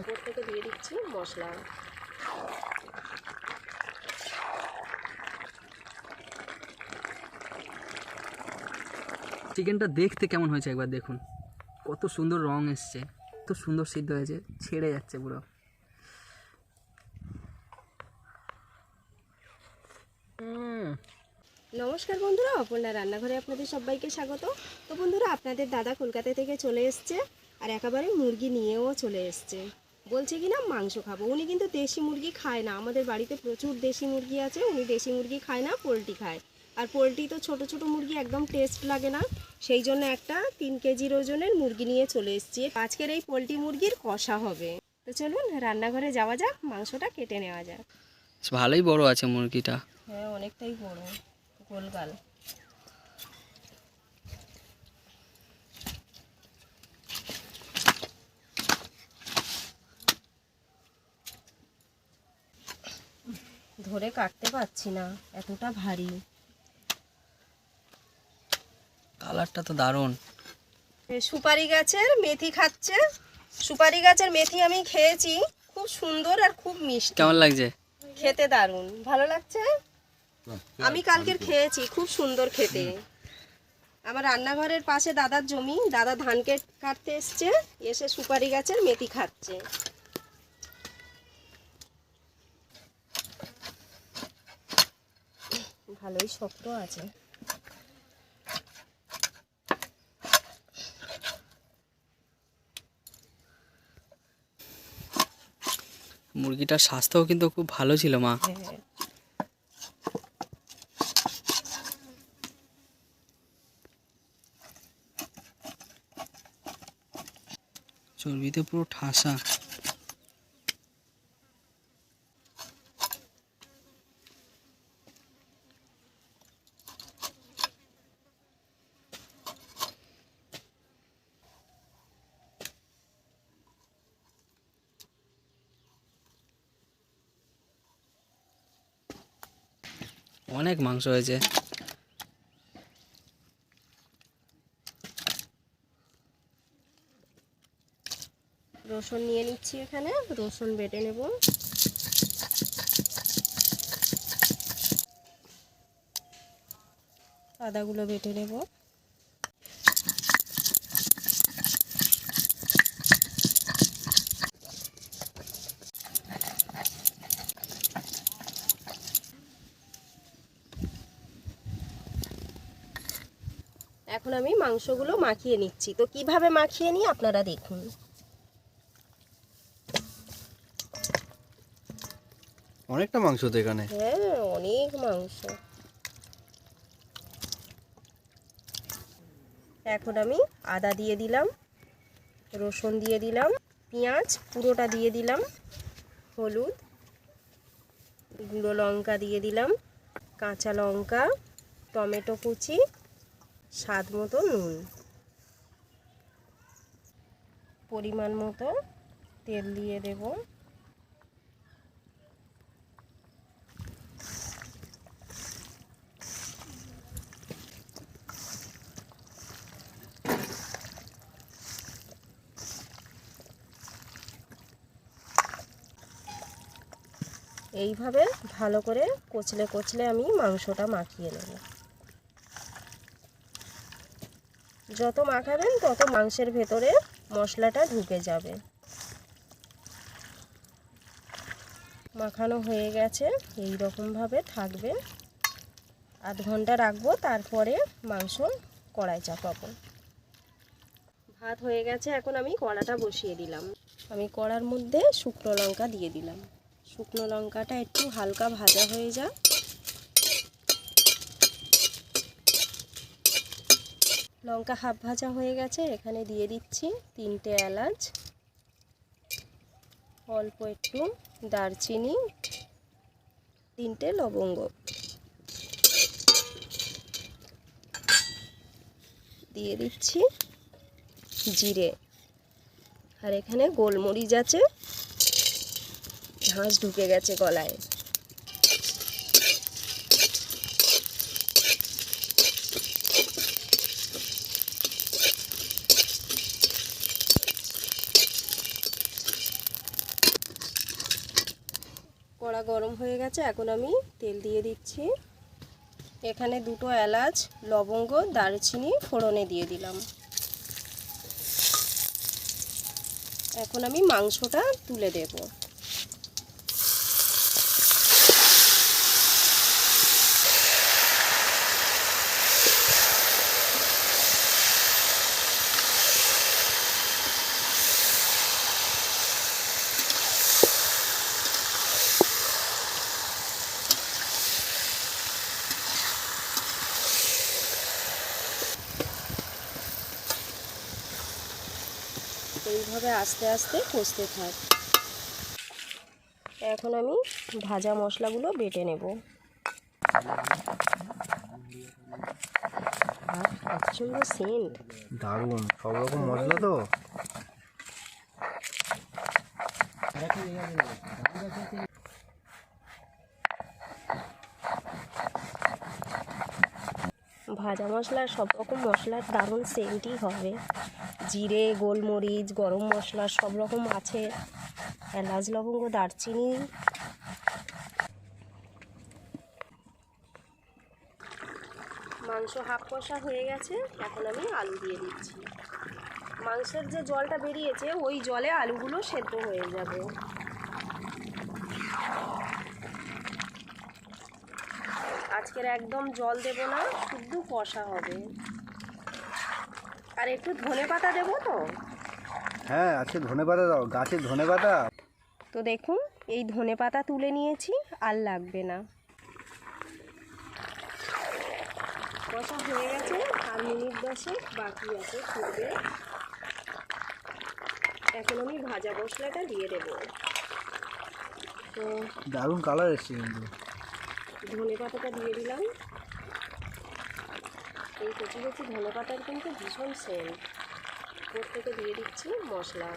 ওপর থেকে দিয়ে দিচ্ছি মশলা। চিকেনটা দেখতে কেমন হয়েছে একবার দেখুন। কত সুন্দর রং এসছে কত সুন্দর সিদ্ধ হয়েছে ছেড়ে যাচ্ছে পুরো। নমস্কার বন্ধুরা অপর্ণা রান্নাঘরে আপনাদের সবাইকে স্বাগত। তো বন্ধুরা আপনাদের দাদা কলকাতা থেকে চলে এসছে। আর একেবারে মুরগি নিয়েও চলে এসছে। বলছে কি না মাংস খাব। উনি কিন্তু দেশি মুরগি খায় না। আমাদের বাড়িতে প্রচুর দেশি মুরগি আছে উনি দেশি মুরগি খায় না পোলট্রি খায়। আর পোলট্রি তো ছোট ছোট মুরগি একদম টেস্ট লাগে না। সেই জন্য একটা তিন কেজির ওজনের মুরগি নিয়ে চলে এসছি। আজকের এই পোলট্রি মুরগির কষা হবে। তো চলুন রান্নাঘরে যাওয়া যাক মাংসটা কেটে নেওয়া যাক। ভালোই বড় আছে মুরগিটা। হ্যাঁ অনেকটাই বড়। গোলগাল। ধরে কাটতে পারছি না এতটা ভারী। কালারটা তো দারুণ। সুপারি গাছের মেথি খাচ্ছে। সুপারি গাছের মেথি আমি খেয়েছি খুব সুন্দর আর খুব মিষ্টি। কেমন লাগছে? খেতে দারুণ। ভালো লাগছে? আমি কালকের খেয়েছি খুব সুন্দর খেতে। আমার রান্নাঘরের পাশে দাদার জমি দাদা ধান কেট- কাটতে এসছে এসে সুপারি গাছের মেথি খাচ্ছে। ভালোই শক্ত আছে। মুরগিটার স্বাস্থ্যও কিন্তু খুব ভালো ছিল মা। চর্বিতে পুরো ঠাসা অনেক মাংস হয়েছে। রসুন নিয়ে নিচ্ছি এখানে রসুন বেটে নেব। আদাগুলো বেটে নেব। এখন আমি মাংসগুলো মাখিয়ে নিচ্ছি। তো কীভাবে মাখিয়ে নিই আপনারা দেখুন। অনেকটা মাংস তো এখানে। হ্যাঁ অনেক মাংস। এখন আমি আদা দিয়ে দিলাম রসুন দিয়ে দিলাম পেঁয়াজ পুরোটা দিয়ে দিলাম হলুদ গুঁড়ো লঙ্কা দিয়ে দিলাম কাঁচা লঙ্কা টমেটো কুচি স্বাদ মতো নুন। পরিমাণ মতো তেল দিয়ে দেবো। এইভাবে ভালো করে কচলে কচলে আমি মাংসটা মাখিয়ে নেব। যত মাখাবেন, তত মাংসের ভেতরে মশলাটা ঢুকে যাবে। মাখানো হয়ে গেছে এই রকমভাবে থাকবে। আধ ঘণ্টা রাখব, তারপরে মাংস কড়াই চাপাবো। ভাত হয়ে গেছে, এখন আমি কড়াটা বসিয়ে দিলাম। আমি কড়ার মধ্যে শুকনো লঙ্কা দিয়ে দিলাম। শুকনো লঙ্কাটা একটু হালকা ভাজা হয়ে যা লঙ্কা হাফ ভাজা হয়ে গেছে, এখানে দিয়ে দিচ্ছি তিনটে এলাচ, অল্প একটু দারচিনি, তিনটে লবঙ্গ। দিয়ে দিচ্ছি জিরে। আর এখানে গোলমরিচ আছে ঝাঁঝ ঢুকে গেছে গলায়। গরম হয়ে গেছে, এখন আমি তেল দিয়ে দিচ্ছি। এখানে দুটো এলাচ, লবঙ্গ, দারচিনি ফোড়নে দিয়ে দিলাম। এখন আমি মাংসটা তুলে দেব। এইভাবে আস্তে আস্তে কষতে থাক। এখন আমি ভাজা মশলাগুলো বেটে নেব। সুন্দর সেন্ট দারুণ সব রকম মশলা তো। ভাজা মশলার সব রকম মশলার দারুণ সেন্টই হবে। জিরে, গোলমরিচ, গরম মশলা সব রকম আছে। এলাচ, লবঙ্গ, দারচিনি। মাংস হাফ কষা হয়ে গেছে, এখন আমি আলু দিয়ে দিচ্ছি। মাংসের যে জলটা বেরিয়েছে, ওই জলে আলুগুলো সেদ্ধ হয়ে যাবে। আজকের একদম জল দেব না, শুদ্ধ কষা হবে। আর একটু ধনে পাতা দেবো তো? হ্যাঁ আছে ধনে পাতা দাও গাছের ধনে পাতা। তো দেখুন এই ধনে পাতা তুলে নিয়েছি আর লাগবে না। কষা হয়ে গেছে? আর মিনিট দশেক বাকি আছে ফুটবে। এখন আমি ভাজা মশলাটা দিয়ে দেবো। তো দারুণ কালার এসছে কিন্তু। ধনে পাতাটা দিয়ে দিলাম। এই কচি কচি ধনে পাতার কিন্তু ভীষণ সেন্ট ওর থেকে দিয়ে দিচ্ছি মশলা।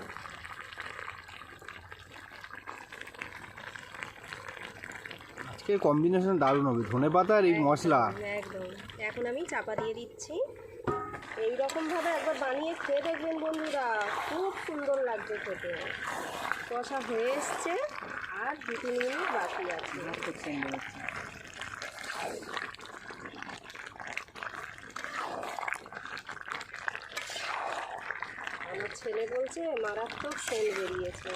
আজকে কম্বিনেশন দারুণ হবে ধনে পাতা আর এই মশলা। একদম। এখন আমি চাপা দিয়ে দিচ্ছি। এই রকমভাবে একবার বানিয়ে খেয়ে দেখবেন বন্ধুরা খুব সুন্দর লাগবে খেতে। কষা হয়ে এসছে আর দু তিন মিনিট বাকি আছে আমার ছেলে বলছে মারাত্মক সেল বেরিয়েছে।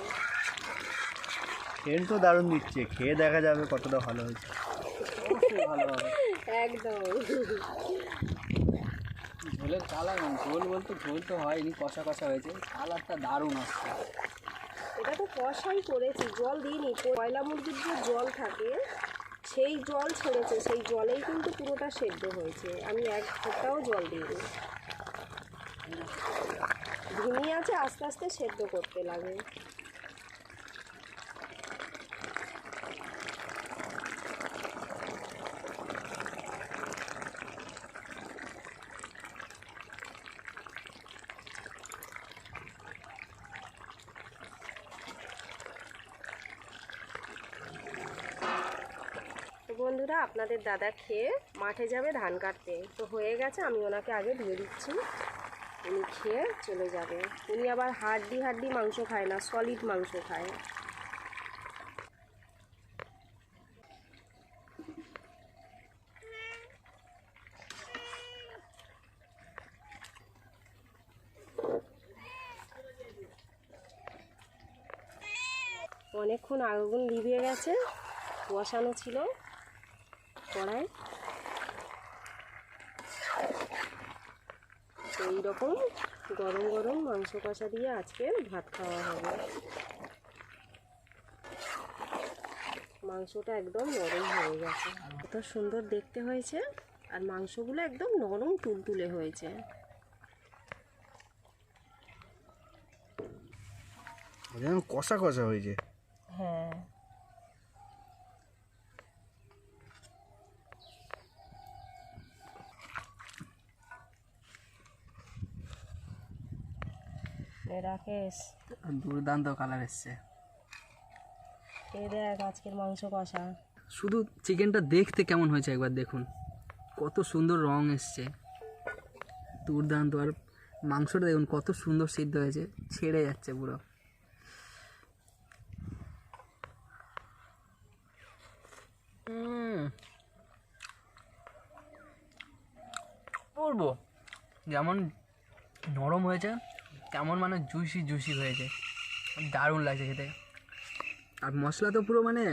সেন্ট তো দারুণ দিচ্ছে খেয়ে দেখা যাবে কতটা ভালো হয়েছে। ভালো একদম। ঝোলের কালার ঝোল বলতে ঝোল তো হয়নি কষা কষা হয়েছে। কালারটা দারুণ আসছে। এটা তো কষাই করেছি জল দিইনি। কয়লা মুরগির যে জল থাকে সেই জল ছেড়েছে সেই জলেই কিন্তু পুরোটা সেদ্ধ হয়েছে। আমি এক ফোঁটাও জল দিইনি। ধিমি আছে, আস্তে আস্তে সেদ্ধ করতে লাগে। বন্ধুরা, আপনাদের দাদা খেয়ে মাঠে যাবে ধান কাটতে। তো হয়ে গেছে, আমি ওনাকে আগে দিয়ে দিচ্ছি। উনি খেয়ে চলে যাবে। উনি আবার হাড্ডি হাড্ডি মাংস খায় না সলিড মাংস খায়। অনেকক্ষণ আগুন লিভিয়ে গেছে, বসানো ছিল কড়াই। এই রকম গরম গরম মাংস কষা দিয়ে আজকে ভাত খাওয়া হবে। মাংসটা একদম নরম হয়ে গেছে। এত সুন্দর দেখতে হয়েছে আর মাংসগুলো একদম নরম তুলতুলে হয়েছে। কষা কষা হয়েছে। হ্যাঁ। রাকেশ দুর্দান্ত কালার এসছে। এ দেখ আজকের মাংস কষা। শুধু চিকেনটা দেখতে কেমন হয়েছে একবার দেখুন। কত সুন্দর রং এসছে। দুর্দান্ত। আর মাংসটা দেখুন কত সুন্দর সিদ্ধ হয়েছে। ছেড়ে যাচ্ছে পুরো। বলব যেমন নরম হয়েছে তেমন মানে জুসি জুসি হয়েছে দারুণ লাগছে খেতে। আর মশলা তো পুরো মানে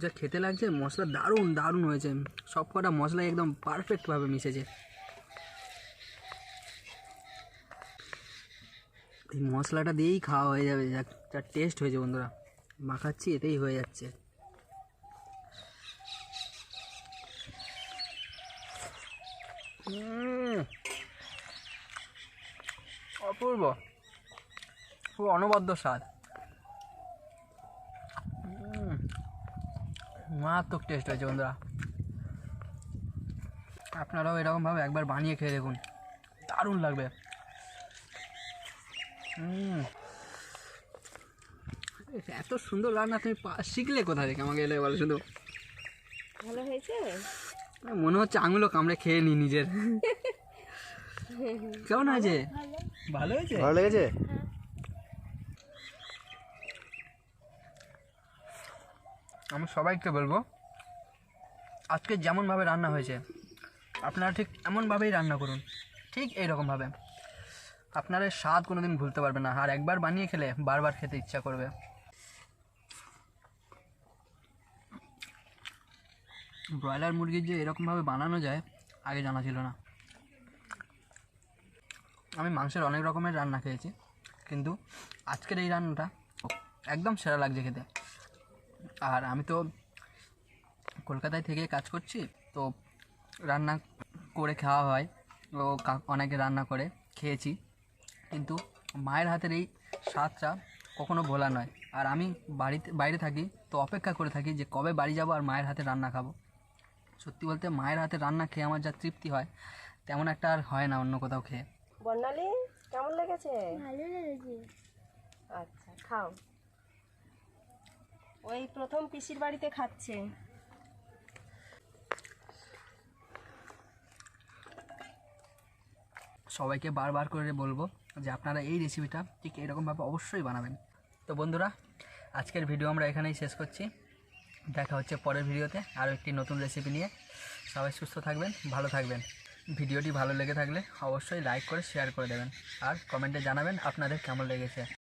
যা খেতে লাগছে মশলা দারুণ দারুণ হয়েছে। সব কটা মশলা একদম পারফেক্টভাবে মিশেছে। এই মশলাটা দিয়েই খাওয়া হয়ে যাবে যা যা টেস্ট হয়েছে বন্ধুরা। মাখাচ্ছি এতেই হয়ে যাচ্ছে। উম, অপূর্ব খুব অনবদ্য স্বাদ। মারাত্মক টেস্ট হয়েছে বন্ধুরা। আপনারাও এরকমভাবে একবার বানিয়ে খেয়ে দেখুন। দারুণ লাগবে। এত সুন্দর রান্না তুমি শিখলে কোথা থেকে? আমাকে এলে বলো শুধু। ভালো হয়েছে? মনে হচ্ছে আঙুলও কামড়ে খেয়ে নি নিজের। কেমন হয়েছে? ভালো হয়েছে? ভালো লেগেছে? আমি সবাইকে বলব আজকে যেমনভাবে রান্না হয়েছে আপনারা ঠিক এমনভাবেই রান্না করুন ঠিক এইরকমভাবে। আপনারা স্বাদ কোনো দিন ভুলতে পারবে না আর একবার বানিয়ে খেলে বারবার খেতে ইচ্ছা করবে। ব্রয়লার মুরগির যে এরকমভাবে বানানো যায় আগে জানা ছিল না। আমি মাংসের অনেক রকমের রান্না খেয়েছি, কিন্তু আজকের এই রান্নাটা একদম সেরা লাগছে খেতে। আর আমি তো কলকাতায় থেকে কাজ করছি, তো রান্না করে খাওয়া হয়, ও অনেকে রান্না করে, খেয়েছি। কিন্তু মায়ের হাতের এই স্বাদটা কখনো ভোলা নয়। আর আমি বাড়িতে, বাইরে থাকি, তো অপেক্ষা করে থাকি যে কবে বাড়ি যাব আর মায়ের হাতে রান্না খাব। সত্যি বলতে মায়ের হাতে রান্না খেয়ে আমার যা তৃপ্তি হয়, তেমন একটা আর হয় না অন্য কোথাও খেয়ে। বর্ণালী কেমন লেগেছে? ভালো লেগেছে। আচ্ছা খাও। ওই প্রথম পিসির বাড়িতে খাচ্ছে। সবাইকে বারবার করে বলব যে আপনারা এই রেসিপিটা ঠিক এরকমভাবে অবশ্যই বানাবেন। তো বন্ধুরা আজকের ভিডিও আমরা এখানেই শেষ করছি। দেখা হচ্ছে পরের ভিডিওতে আরও একটি নতুন রেসিপি নিয়ে। সবাই সুস্থ থাকবেন ভালো থাকবেন। ভিডিওটি ভালো লেগে থাকলে অবশ্যই লাইক করে শেয়ার করে দেবেন। আর কমেন্টে জানাবেন আপনাদের কেমন লেগেছে।